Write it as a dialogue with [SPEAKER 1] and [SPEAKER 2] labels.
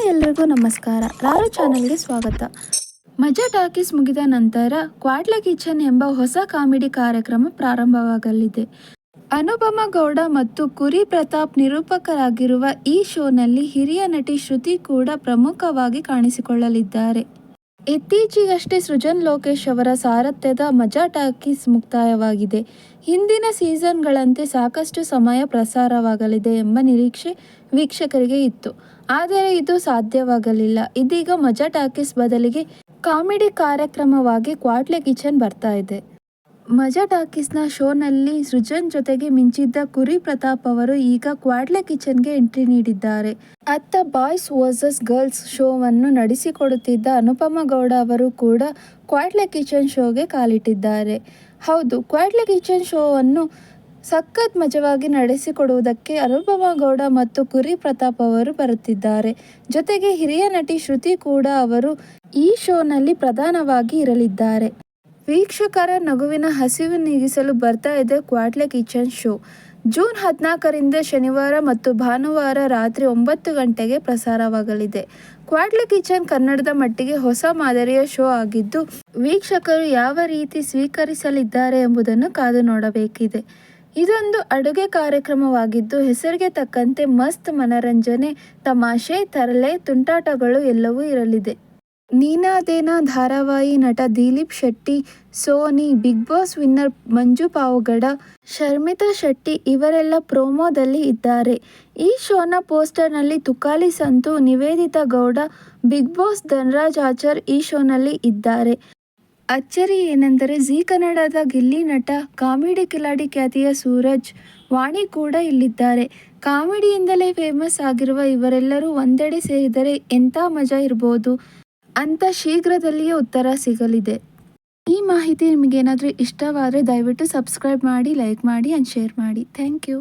[SPEAKER 1] Hi ಎಲ್ರಿಗೂ ನಮಸ್ಕಾರ. ರಾರು ಚಾನಲ್ಗೆ ಸ್ವಾಗತ. ಮಜಾ ಟಾಕೀಸ್ ಮುಗಿದ ನಂತರ ಕ್ವಾಡ್ಲ ಕಿಚನ್ ಎಂಬ ಹೊಸ ಕಾಮಿಡಿ ಕಾರ್ಯಕ್ರಮ ಪ್ರಾರಂಭವಾಗಲಿದೆ. ಅನುಪಮ ಗೌಡ ಮತ್ತು ಕುರಿ ಪ್ರತಾಪ್ ನಿರೂಪಕರಾಗಿರುವ ಈ ಶೋನಲ್ಲಿ ಹಿರಿಯ ನಟಿ ಶ್ರುತಿ ಕೂಡ ಪ್ರಮುಖವಾಗಿ ಕಾಣಿಸಿಕೊಳ್ಳಲಿದ್ದಾರೆ. ಇತ್ತೀಚೆಗಷ್ಟೇ ಸೃಜನ್ ಲೋಕೇಶ್ ಅವರ ಸಾರಥ್ಯದ ಮಜಾ ಟಾಕೀಸ್ ಮುಕ್ತಾಯವಾಗಿದೆ. ಹಿಂದಿನ ಸೀಸನ್ಗಳಂತೆ ಸಾಕಷ್ಟು ಸಮಯ ಪ್ರಸಾರವಾಗಲಿದೆ ಎಂಬ ನಿರೀಕ್ಷೆ ವೀಕ್ಷಕರಿಗೆ ಇತ್ತು. ಆದರೆ ಇದು ಸಾಧ್ಯವಾಗಲಿಲ್ಲ. ಇದೀಗ ಮಜಾ ಟಾಕೀಸ್ ಬದಲಿಗೆ ಕಾಮಿಡಿ ಕಾರ್ಯಕ್ರಮವಾಗಿ ಕ್ವಾಟ್ಲೆ ಕಿಚನ್ ಬರ್ತಾ ಇದೆ. ಮಜಾ ಟಾಕೀಸ್ನ ಶೋನಲ್ಲಿ ಸೃಜನ್ ಜೊತೆಗೆ ಮಿಂಚಿದ್ದ ಕುರಿ ಪ್ರತಾಪ್ ಅವರು ಈಗ ಕ್ವಾಡ್ಲೆ ಕಿಚನ್ಗೆ ಎಂಟ್ರಿ ನೀಡಿದ್ದಾರೆ. ಅತ್ತ ಬಾಯ್ಸ್ ವರ್ಸಸ್ ಗರ್ಲ್ಸ್ ಶೋವನ್ನು ನಡೆಸಿಕೊಡುತ್ತಿದ್ದ ಅನುಪಮ ಗೌಡ ಅವರು ಕೂಡ ಕ್ವಾಡ್ಲೆ ಕಿಚನ್ ಶೋಗೆ ಕಾಲಿಟ್ಟಿದ್ದಾರೆ. ಹೌದು, ಕ್ವಾಡ್ಲೆ ಕಿಚನ್ ಶೋವನ್ನು ಸಖತ್ ಮಜವಾಗಿ ನಡೆಸಿಕೊಡುವುದಕ್ಕೆ ಅನುಪಮ ಗೌಡ ಮತ್ತು ಕುರಿ ಪ್ರತಾಪ್ ಅವರು ಬರುತ್ತಿದ್ದಾರೆ. ಜೊತೆಗೆ ಹಿರಿಯ ನಟಿ ಶ್ರುತಿ ಕೂಡ ಅವರು ಈ ಶೋನಲ್ಲಿ ಪ್ರಧಾನವಾಗಿ ಇರಲಿದ್ದಾರೆ. ವೀಕ್ಷಕರ ನಗುವಿನ ಹಸಿವು ನೀಗಿಸಲು ಬರ್ತಾ ಇದೆ ಕ್ವಾಟ್ಲೆ ಕಿಚನ್ ಶೋ. ಜೂನ್ ಹದಿನಾಲ್ಕರಿಂದ ಶನಿವಾರ ಮತ್ತು ಭಾನುವಾರ ರಾತ್ರಿ ಒಂಬತ್ತು ಗಂಟೆಗೆ ಪ್ರಸಾರವಾಗಲಿದೆ. ಕ್ವಾಟ್ಲೆ ಕಿಚನ್ ಕನ್ನಡದ ಮಟ್ಟಿಗೆ ಹೊಸ ಮಾದರಿಯ ಶೋ ಆಗಿದ್ದು, ವೀಕ್ಷಕರು ಯಾವ ರೀತಿ ಸ್ವೀಕರಿಸಲಿದ್ದಾರೆ ಎಂಬುದನ್ನು ಕಾದು ನೋಡಬೇಕಿದೆ. ಇದೊಂದು ಅಡುಗೆ ಕಾರ್ಯಕ್ರಮವಾಗಿದ್ದು, ಹೆಸರಿಗೆ ತಕ್ಕಂತೆ ಮಸ್ತ್ ಮನರಂಜನೆ, ತಮಾಷೆ, ತರಲೆ, ತುಂಟಾಟಗಳು ಎಲ್ಲವೂ ಇರಲಿದೆ. ನೀನಾದೇನ ಧಾರಾವಾಹಿ ನಟ Dileep Shetty, Soni, Bigg Boss winner Manju Pavagada, Sharmitha Shetty ಇವರೆಲ್ಲ ಪ್ರೋಮೋದಲ್ಲಿ ಇದ್ದಾರೆ. ಈ ಶೋನ ಪೋಸ್ಟರ್ನಲ್ಲಿ ತುಕಾಲಿ ಸಂತು, ನಿವೇದಿತಾ ಗೌಡ, ಬಿಗ್ ಬಾಸ್ ಧನರಾಜ್ ಆಚಾರ್ ಈ ಶೋನಲ್ಲಿ ಇದ್ದಾರೆ. ಅಚ್ಚರಿ ಏನೆಂದರೆ ಜೀ ಕನ್ನಡದ ಗಿಲ್ಲಿ ನಟ, ಕಾಮಿಡಿ ಕಿಲಾಡಿ ಖ್ಯಾತಿಯ ಸೂರಜ್, ವಾಣಿ ಕೂಡ ಇಲ್ಲಿದ್ದಾರೆ. ಕಾಮಿಡಿಯಿಂದಲೇ ಫೇಮಸ್ ಆಗಿರುವ ಇವರೆಲ್ಲರೂ ಒಂದೆಡೆ ಸೇರಿದರೆ ಎಂಥ ಮಜಾ ಇರ್ಬೋದು? ಅಂತ ಶೀಘ್ರದಲ್ಲಿಯೇ ಉತ್ತರ ಸಿಗಲಿದೆ. ಈ ಮಾಹಿತಿ ನಿಮಗೇನಾದರೂ ಇಷ್ಟವಾದರೆ ದಯವಿಟ್ಟು ಸಬ್ಸ್ಕ್ರೈಬ್ ಮಾಡಿ ಲೈಕ್ ಮಾಡಿ ಆ್ಯಂಡ್ ಶೇರ್ ಮಾಡಿ. Thank you